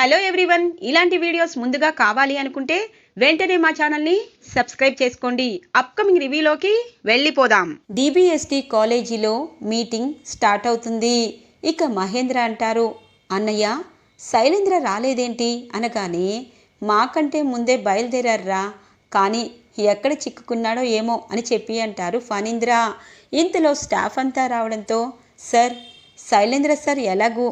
Hello everyone. ఇలాంటి videos ముందుగా కావాలి అనుకుంటే వెంటనే మా ఛానల్ని సబ్స్క్రైబ్ చేసుకోండి. అప్కమింగ్ రివ్యూలోకి వెళ్ళిపోదాం. డిబిఎస్టి కాలేజీలో మీటింగ్ స్టార్ట్ అవుతుంది. ఇక మహేంద్ర అంటారు అన్నయ్య శైలేంద్ర రాలేదేంటి? అనగానే మాకంటే ముందే బయలుదేరారా? కానీ ఎక్కడ చిక్కుకున్నాడో ఏమో అని చెప్పి అంటారు ఫణీంద్ర. ఇంతలో స్టాఫ్ అంతా రావడంతో సార్ శైలేంద్ర సార్ ఎలాగూ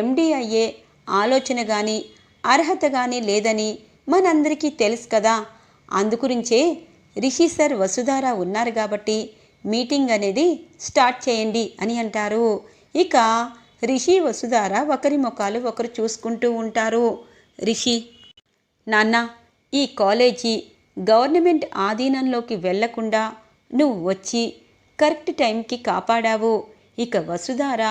ఎండి అయ్యే ఆలోచన కానీ అర్హత కానీ లేదని మనందరికీ తెలుసు కదా. అందుగురించే రిషి సార్ వసుధారా ఉన్నారు కాబట్టి మీటింగ్ అనేది స్టార్ట్ చేయండి అని అంటారు. ఇక రిషి వసుధార ఒకరి ముఖాలు ఒకరు చూసుకుంటూ ఉంటారు. రిషి నాన్న ఈ కాలేజీ గవర్నమెంట్ ఆధీనంలోకి వెళ్ళకుండా నువ్వు వచ్చి కరెక్ట్ టైంకి కాపాడావు. ఇక వసుధార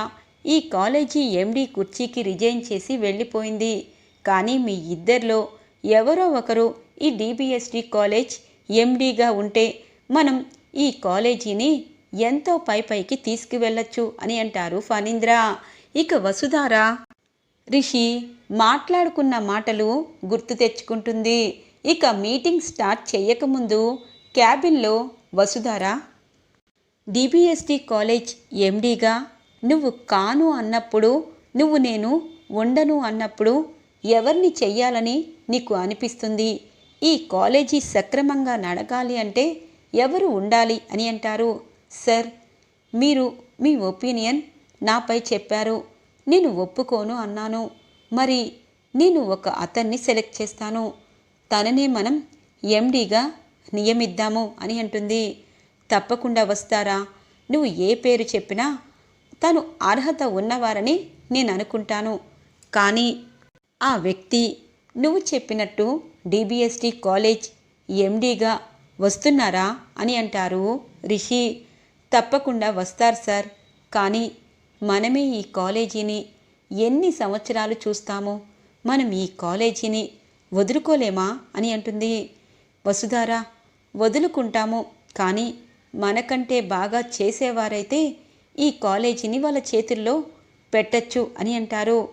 ఈ కాలేజీ ఎండీ కుర్చీకి రిజైన్ చేసి వెళ్ళిపోయింది. కానీ మీ ఇద్దరిలో ఎవరో ఒకరు ఈ డిబిఎస్డి కాలేజ్ ఎండీగా ఉంటే మనం ఈ కాలేజీని ఎంతో పై పైకి తీసుకువెళ్ళొచ్చు అని అంటారు ఫణీంద్ర. ఇక వసుధార? రిషి మాట్లాడుకున్న మాటలు గుర్తు తెచ్చుకుంటుంది. ఇక మీటింగ్ స్టార్ట్ చేయకముందు క్యాబిన్లో వసుధార? డిబిఎస్టి కాలేజ్ ఎండీగా? నువ్వు కాను అన్నప్పుడు నువ్వు నేను ఉండను అన్నప్పుడు ఎవరిని చెయ్యాలని నీకు అనిపిస్తుంది? ఈ కాలేజీ సక్రమంగా నడగాలి అంటే ఎవరు ఉండాలి అని అంటారు? సార్ మీరు మీ ఒపీనియన్ నాపై చెప్పారు. నేను ఒప్పుకోను అన్నాను. మరి నేను ఒక అతన్ని సెలెక్ట్ చేస్తాను. తననే మనం ఎండీగా నియమిద్దాము అని అంటుంది. తప్పకుండా వస్తారా? నువ్వు ఏ పేరు చెప్పినా తను అర్హత ఉన్నవారని నేను అనుకుంటాను. కానీ ఆ వ్యక్తి నువ్వు చెప్పినట్టు డిబిఎస్టి కాలేజ్ ఎండీగా వస్తున్నారా అని అంటారు రిషి. తప్పకుండా వస్తారు సార్. కానీ మనమే ఈ కాలేజీని ఎన్ని సంవత్సరాలు చూస్తామో మనం ఈ కాలేజీని వదులుకోలేమా అని అంటుంది. వసుధారా వదులుకుంటాము. కానీ మనకంటే బాగా చేసేవారైతే ఈ కాలేజీని వాళ్ళ చేతుల్లో పెట్టచ్చు అని అంటారు.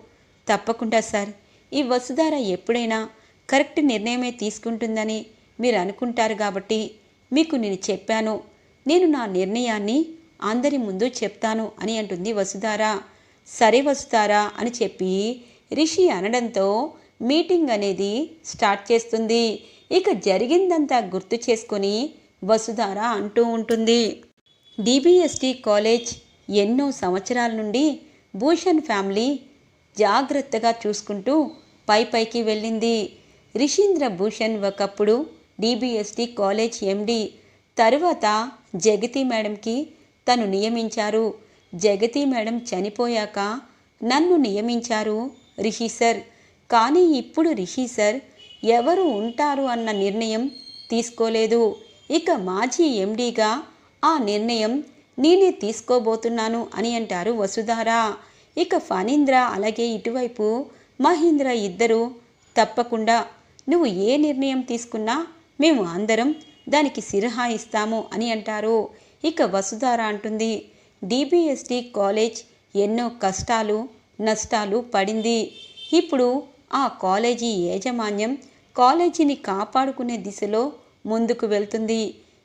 తప్పకుండా సార్. ఈ వసుధార ఎప్పుడైనా కరెక్ట్ నిర్ణయమే తీసుకుంటుందని మీరు అనుకుంటారు కాబట్టి మీకు నేను చెప్పాను. నేను నా నిర్ణయాన్ని అందరి ముందు చెప్తాను అని అంటుంది వసుధార. సరే వసుధార అని చెప్పి రిషి అనడంతో మీటింగ్ అనేది స్టార్ట్ చేస్తుంది. ఇక జరిగిందంతా గుర్తు చేసుకొని వసుధార అంటూ ఉంటుంది. డిబిఎస్టి కాలేజ్ ఎన్నో సంవత్సరాల నుండి భూషణ్ ఫ్యామిలీ జాగ్రత్తగా చూసుకుంటూ పై పైకి వెళ్ళింది. రిషీంద్ర భూషణ్ ఒకప్పుడు డిబిఎస్టి కాలేజ్ ఎండి తరువాత జగతి మేడంకి తను నియమించారు. జగతి మేడం చనిపోయాక నన్ను నియమించారు రిషి సార్. కానీ ఇప్పుడు రిషి సార్ ఎవరు ఉంటారు అన్న నిర్ణయం తీసుకోలేదు. ఇక మాజీ ఎండీగా ఆ నిర్ణయం నేనే తీసుకోబోతున్నాను అని అంటారు వసుధార. ఇక ఫణీంద్ర అలాగే ఇటువైపు మహేంద్ర ఇద్దరు తప్పకుండా నువ్వు ఏ నిర్ణయం తీసుకున్నా మేము అందరం దానికి సిరహాయిస్తాము అని అంటారు. ఇక వసుధార అంటుంది డిబిఎస్టి కాలేజ్ ఎన్నో కష్టాలు నష్టాలు పడింది. ఇప్పుడు ఆ కాలేజీ యాజమాన్యం కాలేజీని కాపాడుకునే దిశలో ముందుకు వెళ్తుంది.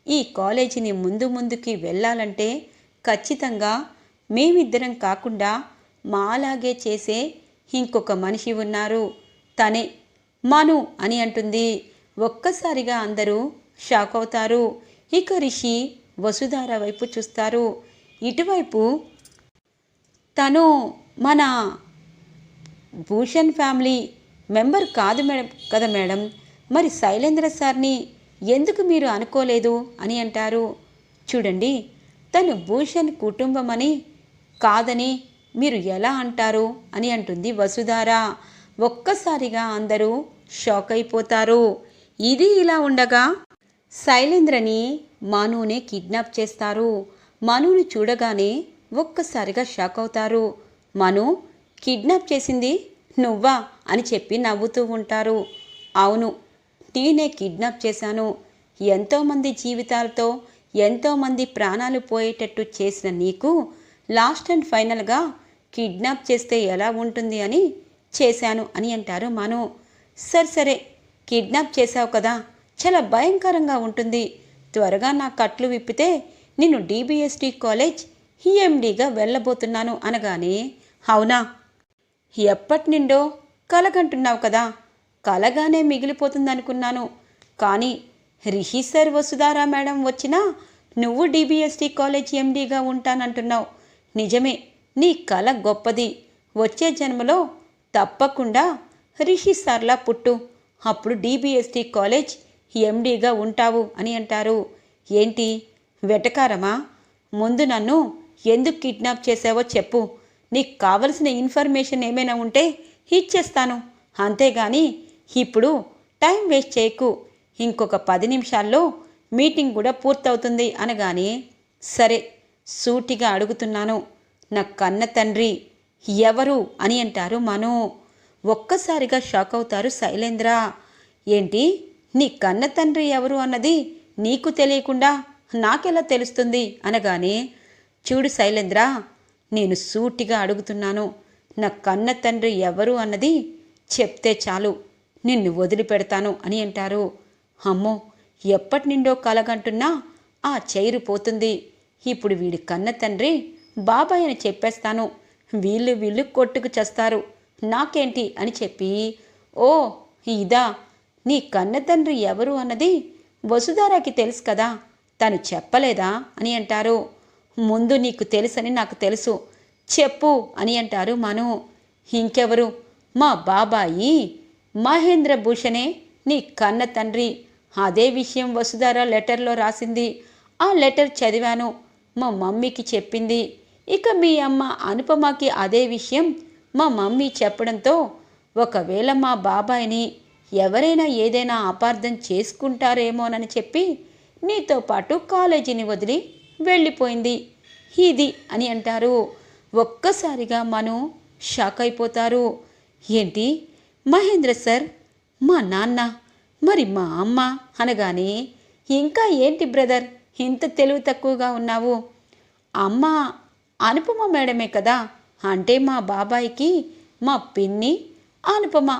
ఈ కాలేజీని ముందు ముందుకి వెళ్ళాలంటే ఖచ్చితంగా మేమిద్దరం కాకుండా మాలాగే చేసే ఇంకొక మనిషి ఉన్నారు. తనే మను అని అంటుంది. ఒక్కసారిగా అందరూ షాక్ అవుతారు. ఇక రిషి వసుధార వైపు చూస్తారు. ఇటువైపు తను మన భూషణ్ ఫ్యామిలీ మెంబర్ కాదు మేడం కదా మేడం? మరి శైలేంద్ర సార్ని ఎందుకు మీరు అనుకోలేదు? అని అంటారు. చూడండి తను భూషణ్ కుటుంబం అని కాదని మీరు ఎలా అంటారు? అని అంటుంది వసుధార. ఒక్కసారిగా అందరూ షాక్ అయిపోతారు. ఇది ఇలా ఉండగా శైలేంద్రని మనునే కిడ్నాప్ చేస్తారు. మనుని చూడగానే ఒక్కసారిగా షాక్ అవుతారు. మను కిడ్నాప్ చేసింది నువ్వా? అని చెప్పి నవ్వుతూ ఉంటారు. అవును నేనే కిడ్నాప్ చేశాను. ఎంతోమంది జీవితాలతో ఎంతోమంది ప్రాణాలు పోయేటట్టు చేసిన నీకు లాస్ట్ అండ్ ఫైనల్గా కిడ్నాప్ చేస్తే ఎలా ఉంటుంది అని చేశాను అని అంటారు మను. సరే సరే కిడ్నాప్ చేశావు కదా చాలా భయంకరంగా ఉంటుంది. త్వరగా నా కట్లు విప్పితే నేను డీబీఎస్టీ కాలేజ్ ఈఎండీగా వెళ్ళబోతున్నాను అనగానే అవునా? ఎప్పటి నుండో కలగంటున్నావు కదా కలగానే మిగిలిపోతుందనుకున్నాను. కానీ రిషి సార్ వసుధారా మేడం వచ్చినా నువ్వు డీబీఎస్టీ కాలేజ్ ఎండీగా ఉంటానంటున్నావు. నిజమే నీ కల గొప్పది. వచ్చే జన్మలో తప్పకుండా రిహిసార్లా పుట్టు. అప్పుడు డిబిఎస్టీ కాలేజ్ ఎండీగా ఉంటావు అని అంటారు. ఏంటి? వెటకారమా? ముందు నన్ను ఎందుకు కిడ్నాప్ చేసావో చెప్పు. నీకు కావలసిన ఇన్ఫర్మేషన్ ఏమైనా ఉంటే ఇచ్చేస్తాను. అంతేగాని ఇప్పుడు టైం వేస్ట్ చేయకు. ఇంకొక పది నిమిషాల్లో మీటింగ్ కూడా పూర్తవుతుంది అనగానే సరే సూటిగా అడుగుతున్నాను. నా కన్న తండ్రి ఎవరు అని అంటారు మను. ఒక్కసారిగా షాక్ అవుతారు శైలేంద్ర. ఏంటి నీ కన్న తండ్రి ఎవరు అన్నది నీకు తెలియకుండా నాకెలా తెలుస్తుంది? అనగానే చూడు శైలేంద్ర నేను సూటిగా అడుగుతున్నాను. నా కన్న తండ్రి ఎవరు అన్నది చెప్తే చాలు. నిన్ను వదిలిపెడతాను అని అంటారు. అమ్మో ఎప్పటి నిండో కలగంటున్నా ఆ చైరు పోతుంది. ఇప్పుడు వీడి కన్న తండ్రి బాబాయ్ అని చెప్పేస్తాను. వీళ్ళు వీళ్ళు కొట్టుకు చేస్తారు. నాకేంటి అని చెప్పి ఓ ఇదా నీ కన్న తండ్రి ఎవరు అన్నది వసుధారాకి తెలుసు కదా. తను చెప్పలేదా అని అంటారు. ముందు నీకు తెలుసని నాకు తెలుసు. చెప్పు అని అంటారు మను. ఇంకెవరు? మా బాబాయి మహేంద్ర భూషణే నీ కన్న తండ్రి. అదే విషయం వసుధార లెటర్లో రాసింది. ఆ లెటర్ చదివాను. మా మమ్మీకి చెప్పింది. ఇక మీ అమ్మ అనుపమకి అదే విషయం మా మమ్మీ చెప్పడంతో ఒకవేళ మా బాబాయిని ఎవరైనా ఏదైనా అపార్థం చేసుకుంటారేమోనని చెప్పి నీతో పాటు కాలేజీని వదిలి వెళ్ళిపోయింది. ఇది అని అంటారు. ఒక్కసారిగా మను షాక్ అయిపోతారు. ఏంటి? మహేంద్ర సార్ మా నాన్న మరి మా అమ్మ అనగానే ఇంకా ఏంటి బ్రదర్ ఇంత తెలివి తక్కువగా ఉన్నావు? అమ్మ అనుపమ మేడమే కదా అంటే మా బాబాయికి మా పిన్ని అనుపమ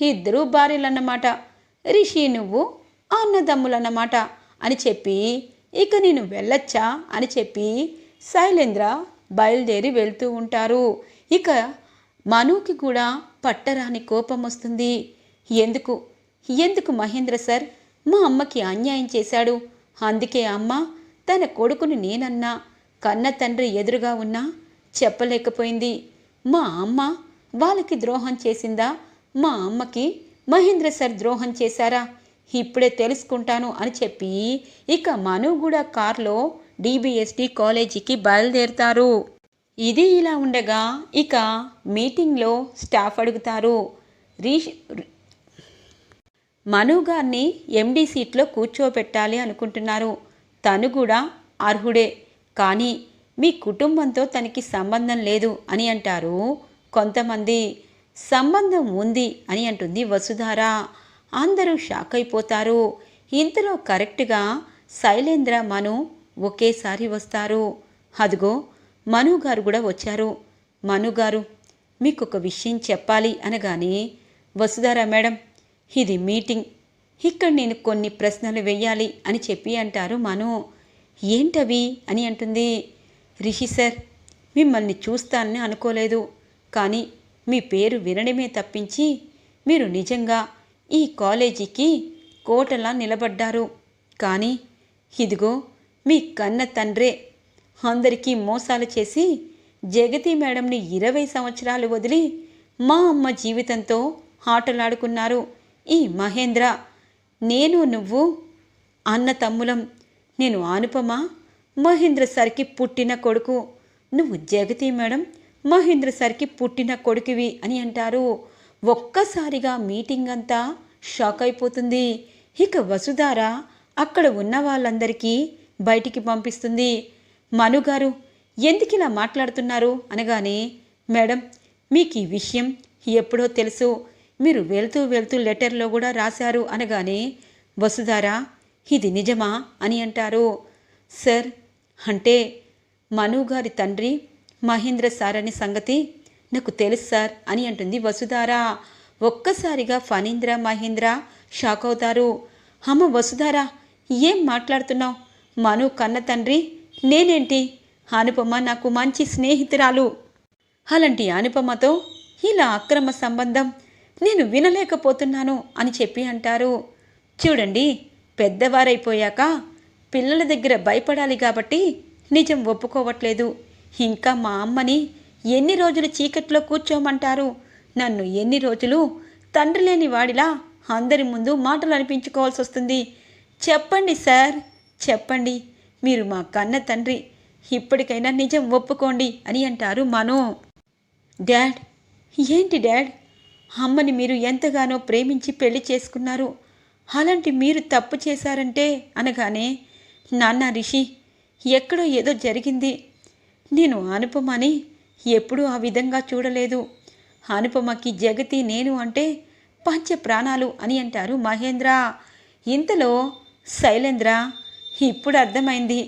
ఇద్దరు భార్యలన్నమాట. రిషి నువ్వు అన్నదమ్ములన్నమాట అని చెప్పి ఇక నేను వెళ్ళొచ్చా? అని చెప్పి శైలేంద్ర బయలుదేరి వెళ్తూ ఉంటారు. ఇక మనుకి కూడా పట్టరాని కోపం వస్తుంది. ఎందుకు? ఎందుకు మహేంద్ర సార్? మా అమ్మకి అన్యాయం చేశాడు. అందుకే అమ్మ తన కొడుకుని నేనన్నా కన్న తండ్రి ఎదురుగా ఉన్నా చెప్పలేకపోయింది. మా అమ్మ వాళ్ళకి ద్రోహం చేసిందా? మా అమ్మకి మహేంద్ర సార్ ద్రోహం చేశారా? ఇప్పుడే తెలుసుకుంటాను అని చెప్పి ఇక మను కూడా కార్లో డిబిఎస్టి కాలేజీకి బయలుదేరుతారు. ఇది ఇలా ఉండగా ఇక మీటింగ్లో స్టాఫ్ అడుగుతారు. రీష్ మను గారిని ఎండి సీట్లో కూర్చోబెట్టాలి అనుకుంటున్నారు. తను కూడా అర్హుడే. కానీ మీ కుటుంబంతో తనకి సంబంధం లేదు అని అంటారు కొంతమంది. సంబంధం ఉంది అని అంటుంది వసుధార. అందరూ షాక్ అయిపోతారు. ఇంతలో కరెక్ట్గా శైలేంద్ర మను ఒకేసారి వస్తారు. అదిగో మను గారు కూడా వచ్చారు. మను గారు మీకు ఒక విషయం చెప్పాలి అనగానే వసుధారా మేడం ఇది మీటింగ్. ఇక్కడ నేను కొన్ని ప్రశ్నలు వెయ్యాలి అని చెప్పి అంటారు మను. ఏంటవి అని అంటుంది. రిషి సార్ మిమ్మల్ని చూస్తానని అనుకోలేదు. కానీ మీ పేరు వినడమే తప్పించి మీరు నిజంగా ఈ కాలేజీకి కోటలా నిలబడ్డారు. కానీ ఇదిగో మీ కన్న తండ్రే అందరికీ మోసాలు చేసి జగతి మేడంని ఇరవై సంవత్సరాలు వదిలి మా అమ్మ జీవితంతో ఆటలాడుకున్నారు ఈ మహేంద్ర. నేను నువ్వు అన్న తమ్ములం నేను అనుపమ మహేంద్ర సార్కి పుట్టిన కొడుకు. నువ్వు జగతి మేడం మహేంద్ర సార్కి పుట్టిన కొడుకువి అని అంటారు. ఒక్కసారిగా మీటింగ్ అంతా షాక్ అయిపోతుంది. ఇక వసుధార అక్కడ ఉన్న వాళ్ళందరికీ బయటికి పంపిస్తుంది. మనుగారు ఎందుకు ఇలా మాట్లాడుతున్నారు? అనగానే మేడం మీకు ఈ విషయం ఎప్పుడో తెలుసు. మీరు వెళ్తూ వెళ్తూ లెటర్లో కూడా రాశారు. అనగానే వసుధారా ఇది నిజమా? అని అంటారు. సార్ అంటే మను గారి తండ్రి మహేంద్ర సార్ అనే సంగతి నాకు తెలుసు సార్ అని అంటుంది వసుధారా. ఒక్కసారిగా ఫణీంద్ర మహేంద్ర షాక్ అవుతారు. అమ్మ వసుధారా ఏం మాట్లాడుతున్నావు? మను కన్న తండ్రి నేనేంటి? అనుపమ నాకు మంచి స్నేహితురాలు. అలాంటి అనుపమతో ఇలా అక్రమ సంబంధం నేను వినలేకపోతున్నాను అని చెప్పి అంటారు. చూడండి పెద్దవారైపోయాక పిల్లల దగ్గర భయపడాలి కాబట్టి నిజం ఒప్పుకోవట్లేదు. ఇంకా మా అమ్మని ఎన్ని రోజులు చీకట్లో కూర్చోమంటారు? నన్ను ఎన్ని రోజులు తండ్రి లేని వాడిలా అందరి ముందు మాటలు అనిపించుకోవాల్సి వస్తుంది చెప్పండి సార్ చెప్పండి. మీరు మా కన్న తండ్రి. ఇప్పటికైనా నిజం ఒప్పుకోండి అని అంటారు మనో. డాడ్ ఏంటి డాడ్? అమ్మని మీరు ఎంతగానో ప్రేమించి పెళ్ళి చేసుకున్నారు. అలాంటి మీరు తప్పు చేశారంటే అనగానే నాన్న రిషి ఎక్కడో ఏదో జరిగింది. నేను అనుపమని ఎప్పుడూ ఆ విధంగా చూడలేదు. అనుపమకి జగతి నేను అంటే పంచ ప్రాణాలు అని అంటారు మహేంద్ర. ఇంతలో శైలేంద్ర ఇప్పుడు అర్థమైంది.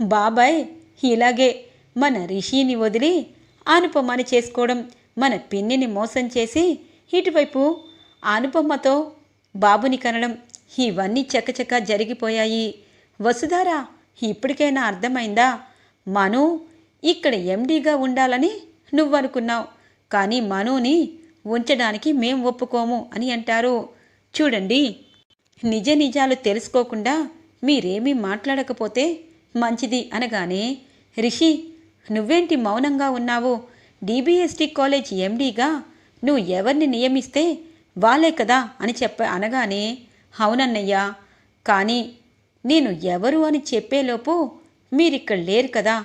బాబాయ్ ఇలాగే మన రిషిని వదిలి అనుపమని చేసుకోవడం మన పిన్నిని మోసం చేసి ఇటువైపు అనుపమ్మతో బాబుని కనడం ఇవన్నీ చకచక జరిగిపోయాయి. వసుధార ఇప్పటికైనా అర్థమైందా? మను ఇక్కడ ఎండీగా ఉండాలని నువ్వనుకున్నావు కానీ మనుని ఉంచడానికి మేం ఒప్పుకోము అని అంటారు. చూడండి నిజ నిజాలు తెలుసుకోకుండా మీరేమీ మాట్లాడకపోతే మంచిది అనగానే రిషి నువ్వేంటి మౌనంగా ఉన్నావు? డీబీఎస్టీ కాలేజ్ ఎండీగా? నువ్వు ఎవరిని నియమిస్తే వాళ్ళే కదా? అని చెప్ప అనగానే అవునన్నయ్యా కానీ నేను ఎవరు అని చెప్పేలోపు మీరిక్కడ లేరు కదా?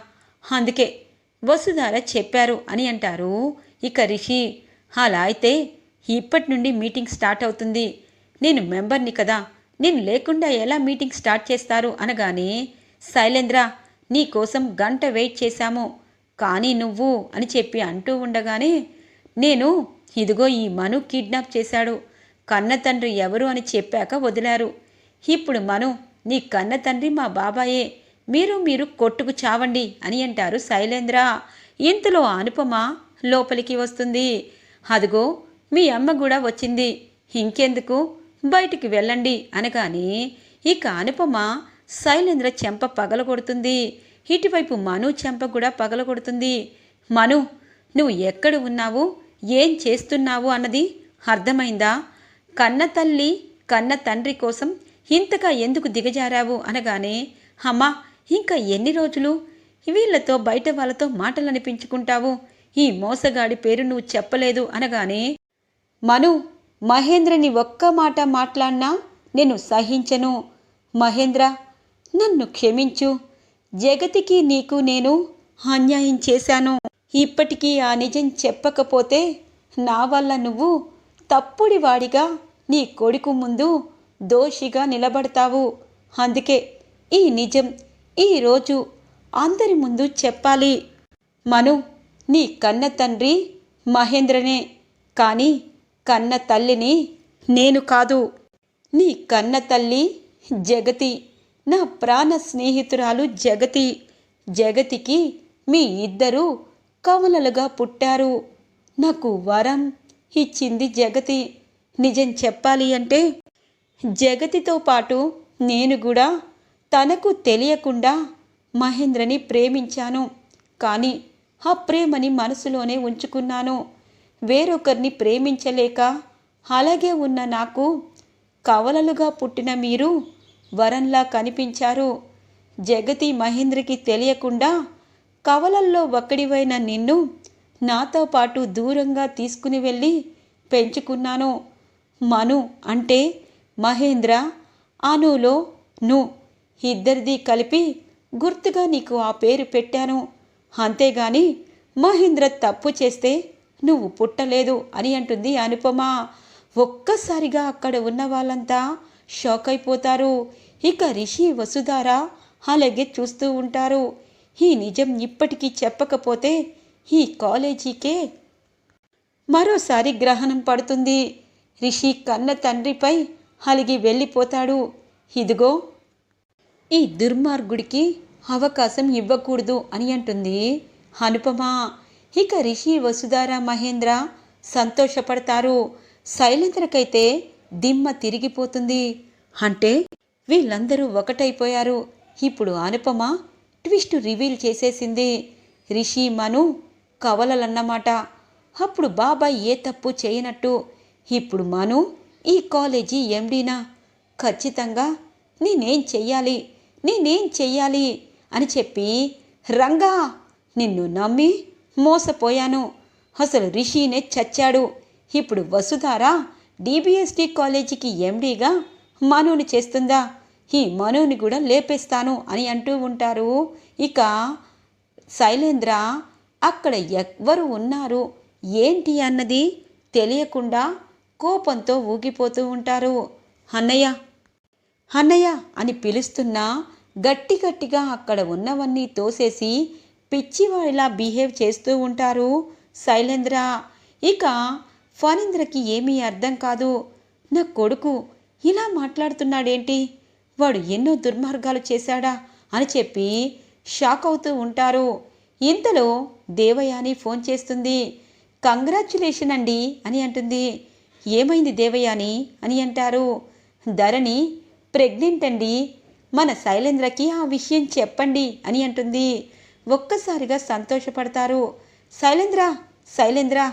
అందుకే వసుధార చెప్పారు అని అంటారు. ఇక రిషి అలా అయితే ఇప్పటి నుండి మీటింగ్ స్టార్ట్ అవుతుంది. నేను మెంబర్ని కదా నేను లేకుండా ఎలా మీటింగ్ స్టార్ట్ చేస్తారు? అనగానే శైలేంద్ర నీ కోసం గంట వెయిట్ చేశాము. కానీ నువ్వు అని చెప్పి అంటూ ఉండగానే నేను ఇదిగో ఈ మను కిడ్నాప్ చేశాడు. కన్న తండ్రి ఎవరు అని చెప్పాక వదిలారు. ఇప్పుడు మను నీ కన్న తండ్రి మా బాబాయే. మీరు మీరు కొట్టుకు చావండి అని అంటారు శైలేంద్ర. ఇంతలో అనుపమ లోపలికి వస్తుంది. అదిగో మీ అమ్మ కూడా వచ్చింది. ఇంకెందుకు? బయటికి వెళ్ళండి అనగానే ఇక అనుపమ శైలేంద్ర చెంప పగలగొడుతుంది. ఇటువైపు మను చెంప కూడా పగలగొడుతుంది. మను నువ్వు ఎక్కడ ఉన్నావు? ఏం చేస్తున్నావు అన్నది అర్థమైందా? కన్న తల్లి కన్న తండ్రి కోసం ఇంతగా ఎందుకు దిగజారావు అనగానే అమ్మా ఇంకా ఎన్ని రోజులు? వీళ్ళతో బయట వాళ్ళతో మాటలు అనిపించుకుంటావు ఈ మోసగాడి పేరు నువ్వు చెప్పలేదు అనగానే మను మహేంద్రని ఒక్క మాట మాట్లాడినా నేను సహించను. మహేంద్ర నన్ను క్షమించు. జగతికి నీకు నేను అన్యాయం చేశాను. ఇప్పటికీ ఆ నిజం చెప్పకపోతే నా వల్ల నువ్వు తప్పుడివాడిగా నీ కొడుకు ముందు దోషిగా నిలబడతావు. అందుకే ఈ నిజం ఈరోజు అందరి ముందు చెప్పాలి. మను నీ కన్న తండ్రి మహేంద్రనే. కానీ కన్న తల్లిని నేను కాదు. నీ కన్న తల్లి జగతి. నా ప్రాణ స్నేహితురాలు జగతి. జగతికి మీ ఇద్దరూ కవలలుగా పుట్టారు. నాకు వరం ఇచ్చింది జగతి. నిజం చెప్పాలి అంటే జగతితో పాటు నేను కూడా తనకు తెలియకుండా మహేంద్రని ప్రేమించాను. కానీ ఆ ప్రేమని మనసులోనే ఉంచుకున్నాను. వేరొకరిని ప్రేమించలేక అలాగే ఉన్న నాకు కవలలుగా పుట్టిన మీరు వరంలా కనిపించారు. జగతి మహేంద్రకి తెలియకుండా కవలల్లో ఒక్కడివైన నిన్ను నాతో పాటు దూరంగా తీసుకుని వెళ్ళి పెంచుకున్నాను. మను అంటే మహేంద్ర అనులో ను ఇద్దరిది కలిపి గుర్తుగా నీకు ఆ పేరు పెట్టాను. అంతేగాని మహేంద్ర తప్పు చేస్తే నువ్వు పుట్టలేదు అని అంటుంది అనుపమ. ఒక్కసారిగా అక్కడ ఉన్న వాళ్ళంతా షాక్ అయిపోతారు ఇక రిషి వసుధార అలాగే చూస్తూ ఉంటారు. ఈ నిజం ఇప్పటికీ చెప్పకపోతే ఈ కాలేజీకే మరోసారి గ్రహణం పడుతుంది. రిషి కన్న తండ్రిపై అలిగి వెళ్ళిపోతాడు. ఇదిగో ఈ దుర్మార్గుడికి అవకాశం ఇవ్వకూడదు అని అంటుంది అనుపమ. ఇక రిషి వసుధార మహేంద్ర సంతోషపడతారు. శైలేంద్రకైతే దిమ్మ తిరిగిపోతుంది. అంటే వీళ్ళందరూ ఒకటైపోయారు. ఇప్పుడు అనుపమ ట్విస్ట్ రివీల్ చేసేసింది. రిషి మను కవలలన్నమాట. అప్పుడు బాబాయ్ ఏ తప్పు చేయనట్టు. ఇప్పుడు మను ఈ కాలేజీ ఎండీనా? ఖచ్చితంగా నేనేం చెయ్యాలి? నేనేం చెయ్యాలి? అని చెప్పి రంగా నిన్ను నమ్మి మోసపోయాను. అసలు రిషినే చచ్చాడు. ఇప్పుడు వసుధార డిబిఎస్టి కాలేజీకి ఎండీగా మనోని చేస్తుందా? ఈ మనోని కూడా లేపేస్తాను అని అంటూ ఉంటారు. ఇక శైలేంద్ర అక్కడ ఎవ్వరు ఉన్నారు. ఏంటి అన్నది తెలియకుండా కోపంతో ఊగిపోతూ ఉంటారు. అన్నయ్య అన్నయ్య అని పిలుస్తున్నా గట్టి గట్టిగా అక్కడ ఉన్నవన్నీ తోసేసి పిచ్చివాడిలా బిహేవ్ చేస్తూ ఉంటారు శైలేంద్ర. ఇక ఫణీంద్రకి ఏమీ అర్థం కాదు. నా కొడుకు ఇలా మాట్లాడుతున్నాడేంటి? వాడు ఎన్నో దుర్మార్గాలు చేశాడా అని చెప్పి షాక్ అవుతూ ఉంటారు. ఇంతలో దేవయాని ఫోన్ చేస్తుంది. కంగ్రాచ్యులేషన్ అండి అని అంటుంది. ఏమైంది దేవయాని అని అంటారు. ధరణి ప్రెగ్నెంట్ అండి. మన శైలేంద్రకి ఆ విషయం చెప్పండి అని అంటుంది. ఒక్కసారిగా సంతోషపడతారు. శైలేంద్ర శైలేంద్ర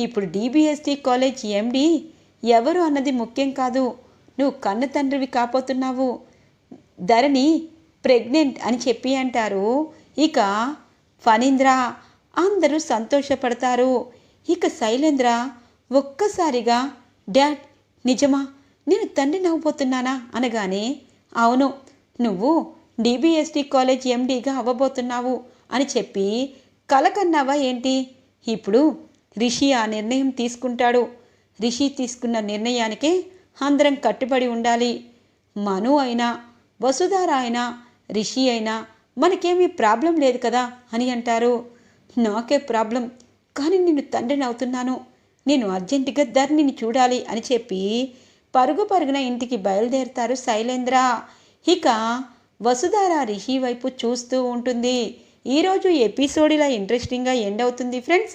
ఇప్పుడు డిబిఎస్టి కాలేజ్ ఎండి ఎవరు అన్నది ముఖ్యం కాదు. నువ్వు కన్న తండ్రివి కాపోతున్నావు ధరణి ప్రెగ్నెంట్ అని చెప్పి అంటారు. ఇక ఫణీంద్ర అందరూ సంతోషపడతారు. ఇక శైలేంద్ర ఒక్కసారిగా డాడ్ నిజమా? నేను తండ్రి నవ్వుపోతున్నానా అనగానే అవును నువ్వు డీబీఎస్టీ కాలేజ్ ఎండీగా అవ్వబోతున్నావు అని చెప్పి కలకన్నావా ఏంటి? ఇప్పుడు రిషి ఆ నిర్ణయం తీసుకుంటాడు. రిషి తీసుకున్న నిర్ణయానికే అందరం కట్టుబడి ఉండాలి. మను అయినా వసుధార అయినా రిషి అయినా మనకేమీ ప్రాబ్లం లేదు కదా అని అంటారు. నాకే ప్రాబ్లం కానీ నేను తండ్రిని అవుతున్నాను. నేను అర్జెంటుగా ధరణిని చూడాలి అని చెప్పి పరుగు పరుగున ఇంటికి బయలుదేరుతారు శైలేంద్ర. ఇక వసుధార రిషి వైపు చూస్తూ ఉంటుంది. ఈరోజు ఎపిసోడ్ ఇలా ఇంట్రెస్టింగ్గా ఎండ్ అవుతుంది ఫ్రెండ్స్